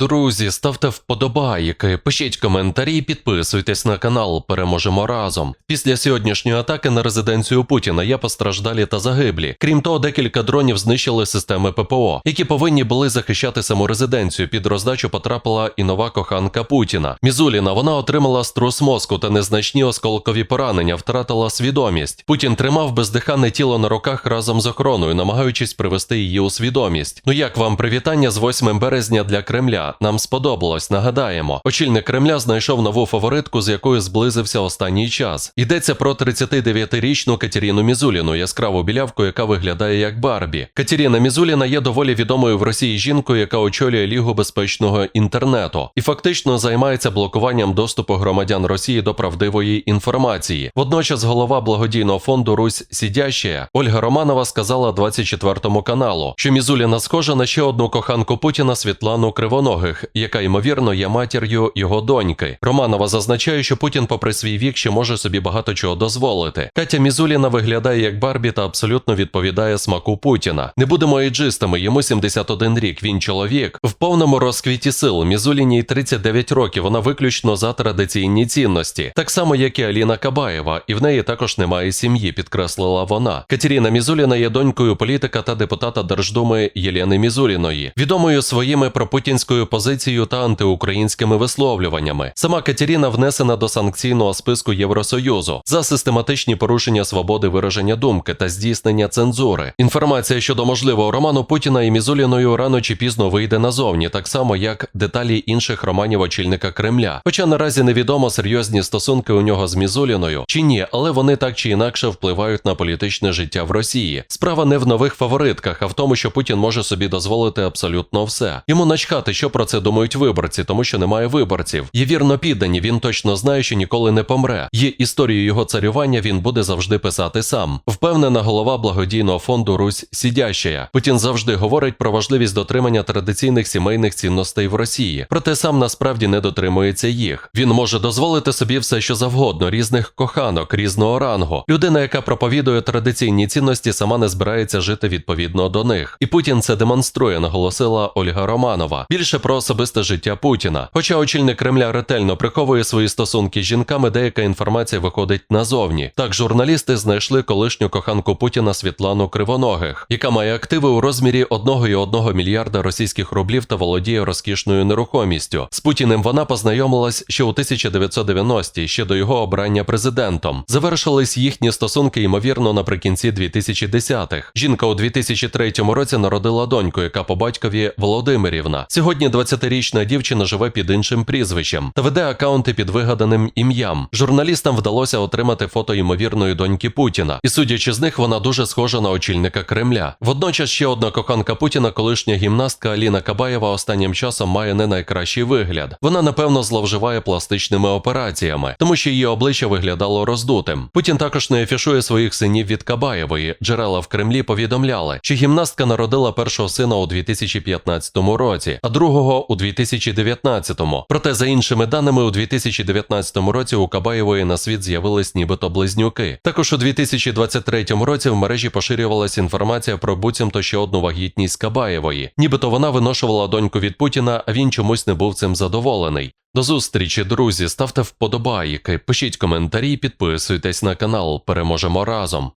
Друзі, ставте вподобайки, пишіть коментарі, підписуйтесь на канал. Переможемо разом. Після сьогоднішньої атаки на резиденцію Путіна є постраждалі та загиблі. Крім того, декілька дронів знищили системи ППО, які повинні були захищати саму резиденцію. Під роздачу потрапила і нова коханка Путіна. Мізуліна вона отримала струс мозку та незначні осколкові поранення, втратила свідомість. Путін тримав бездиханне тіло на руках разом з охороною, намагаючись привести її у свідомість. Ну як вам привітання з 8 березня для Кремля? Нам сподобалось, нагадаємо. Очільник Кремля знайшов нову фаворитку, з якою зблизився останній час. Йдеться про 39-річну Катеріну Мізуліну, яскраву білявку, яка виглядає як Барбі. Катеріна Мізуліна є доволі відомою в Росії жінкою, яка очолює Лігу безпечного інтернету і фактично займається блокуванням доступу громадян Росії до правдивої інформації. Водночас голова благодійного фонду Русь Сідящая Ольга Романова сказала 24 каналу, що Мізуліна схожа на ще одну коханку Путіна Світлану Кривоногих, яка ймовірно є матір'ю його доньки. Романова зазначає, що Путін, попри свій вік, ще може собі багато чого дозволити. Катя Мізуліна виглядає як Барбі та абсолютно відповідає смаку Путіна. Не будемо ейджистами, йому 71 рік. Він чоловік в повному розквіті сил. Мізуліній 39 років. Вона виключно за традиційні цінності, так само як і Аліна Кабаєва, і в неї також немає сім'ї, підкреслила вона. Катерина Мізуліна є донькою політика та депутата Держдуми Єлени Мізуліної, відомою своїми пропутінською позицією та антиукраїнськими висловлюваннями. Сама Катерина внесена до санкційного списку Євросоюзу за систематичні порушення свободи вираження думки та здійснення цензури. Інформація щодо можливого роману Путіна і Мізуліною рано чи пізно вийде назовні, так само як деталі інших романів очільника Кремля. Хоча наразі невідомо серйозні стосунки у нього з Мізуліною чи ні, але вони так чи інакше впливають на політичне життя в Росії. Справа не в нових фаворитках, а в тому, що Путін може собі дозволити абсолютно все. Йому начхати, що про це думають виборці, тому що немає виборців. Є вірно піддані. Він точно знає, що ніколи не помре. Є історію його царювання. Він буде завжди писати сам. Впевнена голова благодійного фонду Русь Сідящая. Путін завжди говорить про важливість дотримання традиційних сімейних цінностей в Росії, проте сам насправді не дотримується їх. Він може дозволити собі все, що завгодно, різних коханок, різного рангу. Людина, яка проповідує традиційні цінності, сама не збирається жити відповідно до них. І Путін це демонструє, наголосила Ольга Романова. Більше про особисте життя Путіна. Хоча очільник Кремля ретельно приховує свої стосунки з жінками, деяка інформація виходить назовні. Так, журналісти знайшли колишню коханку Путіна Світлану Кривоногих, яка має активи у розмірі 1,1 мільярда російських рублів та володіє розкішною нерухомістю. З Путіним вона познайомилась ще у 1990-ті, ще до його обрання президентом. Завершились їхні стосунки, ймовірно, наприкінці 2010-х. Жінка у 2003 році народила доньку, яка по батькові Володимирівна. Сьогодні 20-річна дівчина живе під іншим прізвищем та веде акаунти під вигаданим ім'ям. Журналістам вдалося отримати фото ймовірної доньки Путіна, і судячи з них, вона дуже схожа на очільника Кремля. Водночас ще одна коханка Путіна, колишня гімнастка Аліна Кабаєва, останнім часом має не найкращий вигляд. Вона напевно зловживає пластичними операціями, тому що її обличчя виглядало роздутим. Путін також не афішує своїх синів від Кабаєвої. Джерела в Кремлі повідомляли, що гімнастка народила першого сина у 2015 році, а другого у 2019-му. Проте, за іншими даними, у 2019 році у Кабаєвої на світ з'явились нібито близнюки. Також у 2023 році в мережі поширювалася інформація про буцімто ще одну вагітність Кабаєвої. Нібито вона виношувала доньку від Путіна, а він чомусь не був цим задоволений. До зустрічі, друзі. Ставте вподобайки, пишіть коментарі, підписуйтесь на канал. Переможемо разом.